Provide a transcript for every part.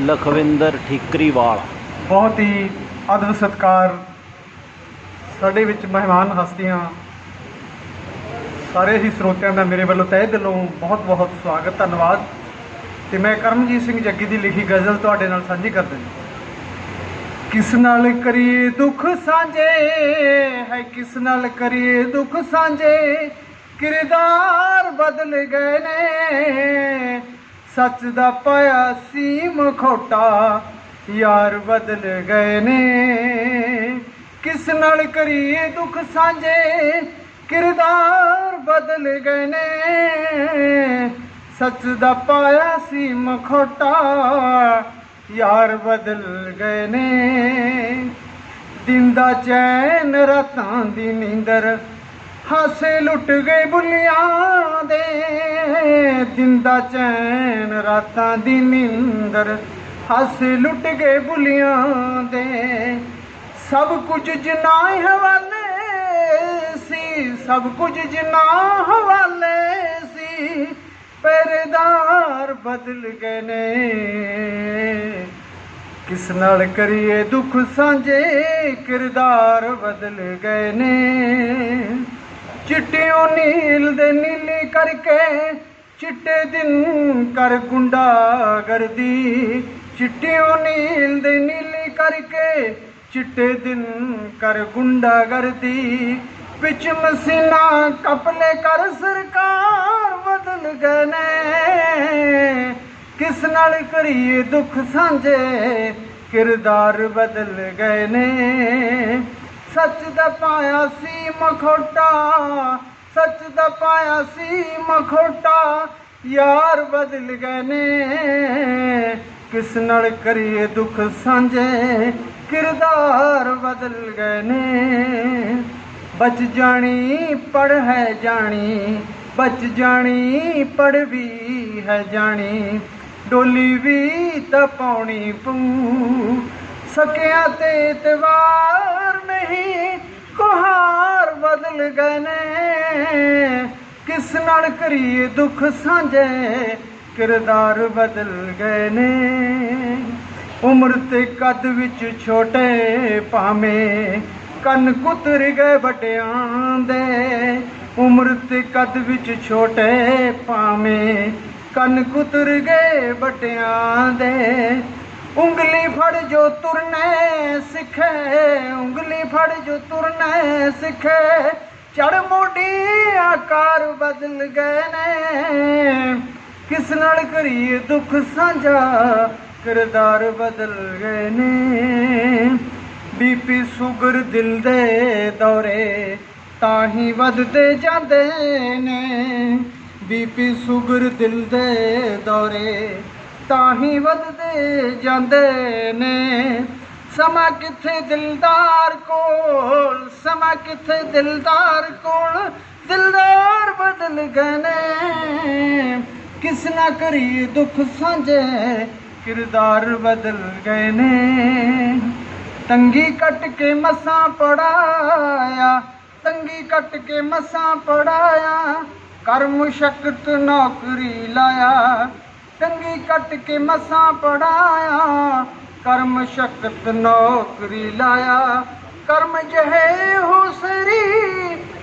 ਲਖਵਿੰਦਰ ਠੀਕਰੀਵਾਲ। ਬਹੁਤ ਹੀ ਅਦਬ ਸਤਕਾਰ ਸਾਡੇ ਵਿੱਚ ਮਹਿਮਾਨ ਹਸਤੀਆਂ, ਸਾਰੇ ਹੀ ਸਰੋਤਿਆਂ ਦਾ ਮੇਰੇ ਵੱਲੋਂ ਤਹਿ ਦਿਲੋਂ ਬਹੁਤ ਬਹੁਤ ਸਵਾਗਤ, ਧੰਨਵਾਦ। ਤੇ ਮੈਂ ਕਰਮਜੀਤ ਸਿੰਘ ਜੱਗੀ ਦੀ ਲਿਖੀ ਗਜ਼ਲ ਤੁਹਾਡੇ ਨਾਲ ਸਾਂਝੀ ਕਰ ਦਿੰਦਾ ਕਿਸ ਨਾਲ ਕਰੀਏ ਦੁੱਖ ਸਾਂਝੇ? ਹੈ ਕਿਸ ਨਾਲ ਕਰੀਏ ਦੁੱਖ ਸਾਂਝੇ? ਕਿਰਦਾਰ ਬਦਲ ਗਏ ਨੇ। ਸੱਚ ਦਾ ਪਾਇਆ ਸੀਮ ਖੋਟਾ ਯਾਰ ਬਦਲ ਗਏ ਨੇ। ਕਿਸ ਨਾਲ ਕਰੀਏ ਦੁੱਖ ਸਾਂਝੇ? ਕਿਰਦਾਰ ਬਦਲ ਗਏ ਨੇ। ਸੱਚ ਦਾ ਪਾਇਆ ਸੀ ਮਖੋਟਾ, ਯਾਰ ਬਦਲ ਗਏ ਨੇ। ਦਿਨ ਦਾ ਚੈਨ, ਰਾਤਾਂ ਦੀ ਨੀਂਦਰ ਹਾਸੇ ਲੁੱਟ ਗਏ ਬੁੱਲੀਆਂ ਦੇ। ਦਿਨ ਚੈਨ ਰਾਤਾਂ ਦੀ ਨੀਂਦਰ, ਹਾਸੇ ਲੁੱਟ ਗਏ ਬੁੱਲੀਆਂ ਦੇ। ਸਭ ਕੁਝ ਜਿਨਾ ਹਵਾਲੇ ਸੀ, ਸਭ ਕੁਝ ਜਿਨਾ ਹਵਾਲੇ ਸੀ। ਪਰਦਾਰ ਬਦਲ ਗਏ ਨੇ। ਕਿਸ ਨਾਲ ਕਰੀਏ ਦੁੱਖ ਸਾਂਝੇ? ਕਿਰਦਾਰ ਬਦਲ ਗਏ ਨੇ। ਚਿੱਟਿਓ ਨੀਲ ਦੇ ਨੀਲੀ ਕਰਕੇ ਚਿੱਟੇ ਦਿਨ ਕਰ ਗੁੰਡਾ ਗਰਦੀ ਚਿੱਟਿਓ ਨੀਲ ਦੇ ਨੀਲੀ ਕਰਕੇ ਚਿੱਟੇ ਦਿਨ ਕਰ ਗੁੰਡਾ ਗਰਦੀ ਵਿੱਚ ਮਸੀਨਾ ਕਪਲੇ ਕਰ ਸਰਕਾਰ ਬਦਲ ਗਏ ਨੇ। ਕਿਸ ਨਾਲ ਕਰੀਏ ਦੁੱਖ ਸਾਂਝੇ? ਕਿਰਦਾਰ ਬਦਲ ਗਏ ਨੇ। ਸੱਚ ਦਾ ਪਾਇਆ ਸੀ ਮਖੋਟਾ, ਸੱਚ ਦਾ ਪਾਇਆ ਸੀ ਮਖੋਟਾ। ਯਾਰ ਬਦਲ ਗਏ ਨੇ, ਕਿਸ ਨਾਲ ਕਰੀਏ ਦੁੱਖ ਸਾਂਝੇ? ਕਿਰਦਾਰ ਬਦਲ ਗਏ ਨੇ। ਬਚ ਜਾਣੀ ਪੜ ਹੈ ਜਾਣੀ, ਬਚ ਜਾਣੀ ਪੜ ਵੀ ਹੈ ਜਾਣੀ। ਡੋਲੀ ਵੀ ਤਾਂ ਪਾਉਣੀ ਪਊ। ਸਕਿਆ ਤੇ ਇਤਵਾਰ ਕੁਹਾਰ ਬਦਲ ਗਏ ਨੇ। ਕਿਸ ਨਾਲ ਕਰੀਏ ਦੁੱਖ ਸਾਂਝੇ? ਕਿਰਦਾਰ ਬਦਲ ਗਏ ਨੇ। ਉਮਰ ਤੇ ਕੱਦ ਵਿੱਚ ਛੋਟੇ ਭਾਵੇਂ ਕੰਨ ਕੁਤਰ ਗਏ ਵੱਡਿਆਂ ਦੇ। ਉਮਰ ਤੇ ਕੱਦ ਵਿੱਚ ਛੋਟੇ ਭਾਵੇਂ ਕੰਨ ਕੁਤਰ ਗਏ ਵੱਡਿਆਂ ਦੇ। ਉਂਗਲੀ ਫੜ ਜੋ ਤੁਰਨੇ ਸਿੱਖੇ, ਉਂਗਲੀ ਫੜ ਜੋ ਤੁਰਨੇ ਸਿੱਖੇ। ਚੜ ਮੋਢੀ ਆਕਾਰ ਬਦਲ ਗਏ ਨੇ ਕਿਸ ਨਾਲ ਕਰੀਏ ਦੁੱਖ ਸਾਂਝਾ, ਕਿਰਦਾਰ ਬਦਲ ਗਏ ਨੇ ਬੀਪੀ ਸ਼ੂਗਰ ਦਿਲ ਦੇ ਦੌਰੇ ਤਾਂ ਹੀ ਵੱਧਦੇ ਜਾਂਦੇ ਨੇ। ਬੀਪੀ ਸ਼ੂਗਰ ਦਿਲ ਦੇ ਦੌਰੇ ਤਾਂ ਹੀ ਵੱਧਦੇ ਜਾਂਦੇ ਨੇ। ਸਮਾਂ ਕਿੱਥੇ ਦਿਲਦਾਰ ਕੋਲ, ਸਮਾਂ ਕਿੱਥੇ ਦਿਲਦਾਰ ਕੋਲ, ਦਿਲਦਾਰ ਬਦਲ ਗਏ ਨੇ। ਕਿਸ ਨਾ ਕਰੀ ਦੁੱਖ ਸਾਂਝੇ, ਕਿਰਦਾਰ ਬਦਲ ਗਏ ਨੇ। ਤੰਗੀ ਕੱਟ ਕੇ ਮਸਾਂ ਪੜਾਇਆ, ਤੰਗੀ ਕੱਟ ਕੇ ਮਸਾਂ ਪੜਾਇਆ ਕਰ ਮੁਸ਼ਕਤ ਨੌਕਰੀ ਲਾਇਆ। ਤੰਗੀ ਕੱਟ ਕੇ ਮਸਾਂ ਪੜਾਇਆ, ਕਰਮ ਸ਼ਕਤ ਨੌਕਰੀ ਲਾਇਆ। ਕਰਮ ਜਹੇ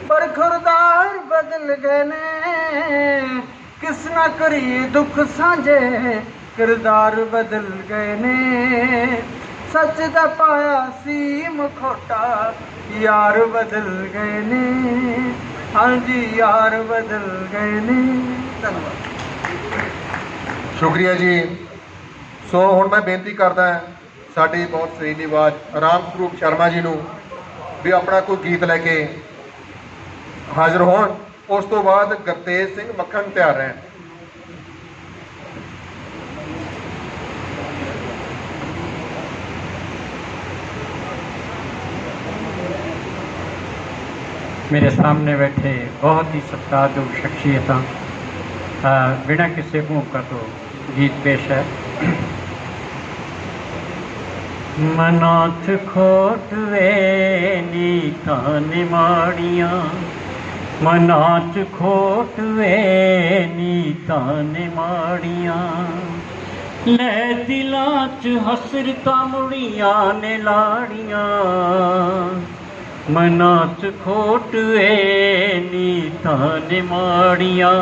ਪਰ ਖੁਰਦਾਰ ਬਦਲ ਗਏ ਨੇ। ਕਿਸ ਨਾ ਕਰੀ ਦੁੱਖ ਸਾਂਝੇ, ਕਿਰਦਾਰ ਬਦਲ ਗਏ ਨੇ। ਸੱਚ ਦਾ ਪਾਇਆ ਸੀ ਮਖੋਟਾ ਯਾਰ ਬਦਲ ਗਏ ਨੇ। ਹਾਂਜੀ, ਯਾਰ ਬਦਲ ਗਏ ਨੇ। ਧੰਨਵਾਦ। ਸ਼ੁਕਰੀਆ ਜੀ। ਸੋ ਹੁਣ ਮੈਂ ਬੇਨਤੀ ਕਰਦਾ ਹਾਂ ਸਾਡੀ ਬਹੁਤ ਸਹੀ ਨਿਵਾਜ਼ ਰਾਮ ਸਰੂਪ ਸ਼ਰਮਾ ਜੀ ਨੂੰ ਵੀ ਆਪਣਾ ਕੋਈ ਗੀਤ ਲੈ ਕੇ ਹਾਜ਼ਰ ਹੋਣ। ਉਸ ਤੋਂ ਬਾਅਦ ਗੁਰਤੇਜ ਸਿੰਘ ਮੱਖਣ ਤਿਆਰ ਰਹਿਣ। ਮੇਰੇ ਸਾਹਮਣੇ ਬੈਠੇ ਬਹੁਤ ਹੀ ਸਤਿਕਾਰਯੋਗ ਸ਼ਖਸੀਅਤਾਂ ਅ, ਬਿਨਾਂ ਕਿਸੇ ਭੂਮਿਕਾ ਤੋਂ ਗੀਤ ਪੇਸ਼ ਹੈ। ਮਨਾਥ ਖੋਟ ਵੇ ਨੀਤਾਂ ਨਿਮਾੜੀਆਂ ਮਨਾਥ ਖੋਟ ਵੇ ਨੀਤਾਂ ਮਾੜੀਆਂ। ਲੈ ਦਿਲਾਂ 'ਚ ਹਸਰਤਾਂ ਮੁੜੀਆਂ ਨੇ ਲਾੜੀਆਂ। ਮਨਾਂ 'ਚ ਖੋਟ ਏ ਨੀਤਾਂ ਨੇ ਮਾੜੀਆਂ।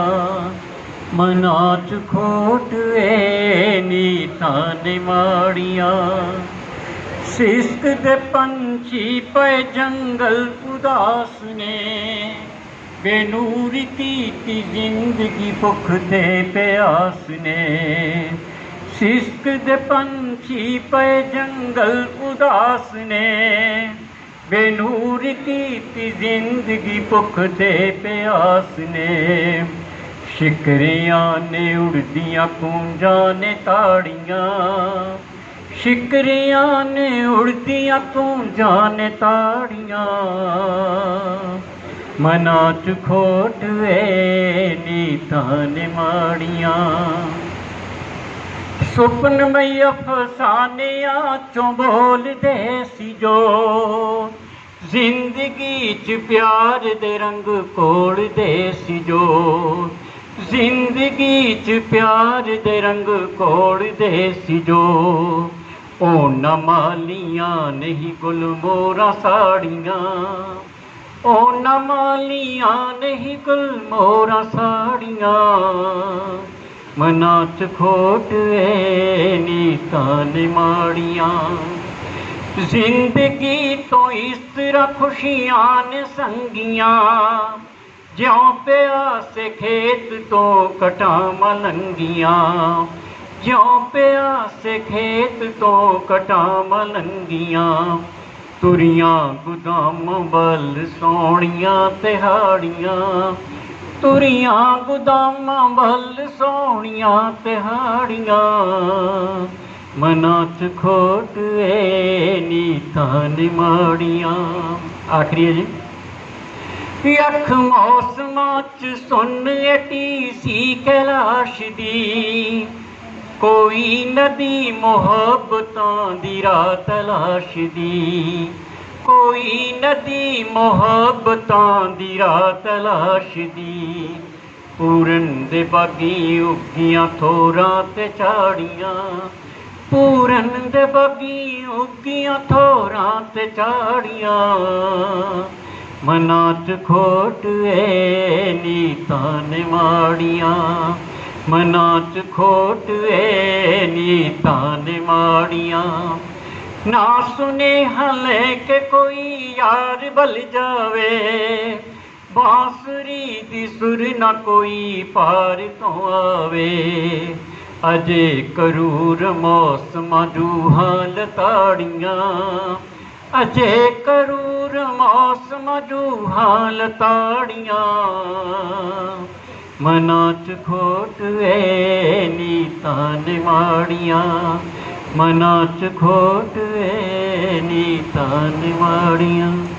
ਮਨਾਂ 'ਚ ਖੋਟ ਏ ਨੀਤਾਂ ਨੇ ਮਾੜੀਆਂ। ਸਿਸਕ ਦੇ ਪੰਛੀ ਪਏ ਜੰਗਲ ਉਦਾਸ ਨੇ। ਬੇਨੂਰੀ ਕੀਤੀ ਜ਼ਿੰਦਗੀ ਭੁੱਖ ਤੇ ਪਿਆਸ ਨੇ। ਸਿਸਕ ਦੇ ਪੰਛੀ ਪਏ ਜੰਗਲ ਉਦਾਸ ਨੇ। ਬੇਨੂਰ ਕੀਤੀ ਜ਼ਿੰਦਗੀ ਭੁੱਖ ਤੇ ਪਿਆਸ ਨੇ। ਸ਼ਿਕਰੀਆਂ ਨੇ ਉੜਦੀਆਂ ਕੂੰਜਾਂ ਨੇ ਤਾੜੀਆਂ। ਸ਼ਿਕਰੀਆਂ ਨੇ ਉੜਦੀਆਂ ਕੂੰਜਾਂ ਨੇ ਤਾੜੀਆਂ। ਮਨਾਂ ਚ ਖੋਟ ਵੇ ਨੀਤਾਂ ਨੇ ਮਾੜੀਆਂ। ਸੁਪਨ ਸੁਪਨਮਈ ਅਫਸਾਨਿਆਂ ਚੋਂ ਬੋਲਦੇ ਸੀ ਜੋ। ਜ਼ਿੰਦਗੀ 'ਚ ਪਿਆਰ ਦੇ ਰੰਗ ਕੋੜਦੇ ਸੀ ਜੋ। ਜ਼ਿੰਦਗੀ 'ਚ ਪਿਆਰ ਦੇ ਰੰਗ ਕੋੜਦੇ ਸੀ ਜੋ। ਉਹ ਨਾ ਨਹੀਂ ਗੁਲ ਗੁਲਮੋਰਾ ਸਾੜੀਆਂ। ਉਹ ਨਾ ਨਹੀਂ ਗੁਲ ਗੁਲਮੋਰਾ ਸਾੜੀਆਂ। ਮਨਾਂ ਚ ਖੋਟ ਏ ਨੀਤਾਂ ਨੇ ਮਾੜੀਆਂ ਜ਼ਿੰਦਗੀ ਤੋਂ ਇਸ ਤਰ੍ਹਾਂ ਖੁਸ਼ੀਆਂ ਨੇ ਸੰਗੀਆਂ। ਜਿਉਂ ਪਿਆਸੇ ਖੇਤ ਤੋਂ ਕਟਾਂ ਮਲੰਗੀਆਂ। ਜਿਉਂ ਪਿਆਸੇ ਖੇਤ ਤੋਂ ਕਟਾਂ ਮਲੰਗੀਆਂ। ਤੁਰੀਆਂ ਗੁਦਾਮ ਵੱਲ ਸੋਹਣੀਆਂ ਤਿਹਾੜੀਆਂ। ਤੁਰੀਆਂ ਗੁਦਾਮਾਂ ਵੱਲ ਸੋਹਣੀਆਂ ਤਿਹਾੜੀਆਂ। ਮਨਾਂ ਚ ਖੋਟ ਏ ਨੀਤਾਂ ਨੇ ਮਾੜੀਆਂ ਆਖਰੀ ਜੀ। ਅੱਖ ਮੌਸਮਾਂ ਚ ਸੁਣ ਅਟੀ ਸੀ ਕੈਲਾਸ਼ ਦੀ। ਕੋਈ ਨਦੀ ਮੁਹੱਬਤਾਂ ਦੀ ਰਾਹ ਤਲਾਸ਼ ਦੀ। ਕੋਈ ਨਦੀ ਮੁਹੱਬਤਾਂ ਦੀ ਰਾਹ ਤਲਾਸ਼ ਦੀ। ਪੂਰਨ ਦੇ ਬਾਗੀ ਉੱਗੀਆਂ ਥੋਰਾਂ ਤੇ ਝਾੜੀਆਂ। ਪੂਰਨ ਦੇ ਬਾਗੀ ਉੱਗੀਆਂ ਥੋਰਾਂ ਤੇ ਝਾੜੀਆਂ। ਮਨਾਂ ਚ ਖੋਟ ਏ ਨੀਤਾਂ ਨੇ ਮਾੜੀਆਂ। ਮਨਾਂ ਚ ਖੋਟ ਏ ਨੀਤਾਂ ਨੇ ਮਾੜੀਆਂ। ਨਾ ਸੁਨੇ ਹਲੇ ਕਿ ਕੋਈ ਯਾਰ ਬਲ ਜਾਵੇ। ਬਾਂਸੁਰੀ ਦੀ ਸੁਰ ਨਾ ਕੋਈ ਪਾਰ ਤੋਂ ਆਵੇ। ਅਜੇ ਕਰੂਰ ਮੌਸਮਾਂ ਜੂਹਾਂ ਲਤਾੜੀਆਂ। ਅਜੇ ਕਰੂਰ मास मां जूहाल ताड़ियां। मन च खोटी त माड़ियां। मन च खोट नी तान माड़ियूं।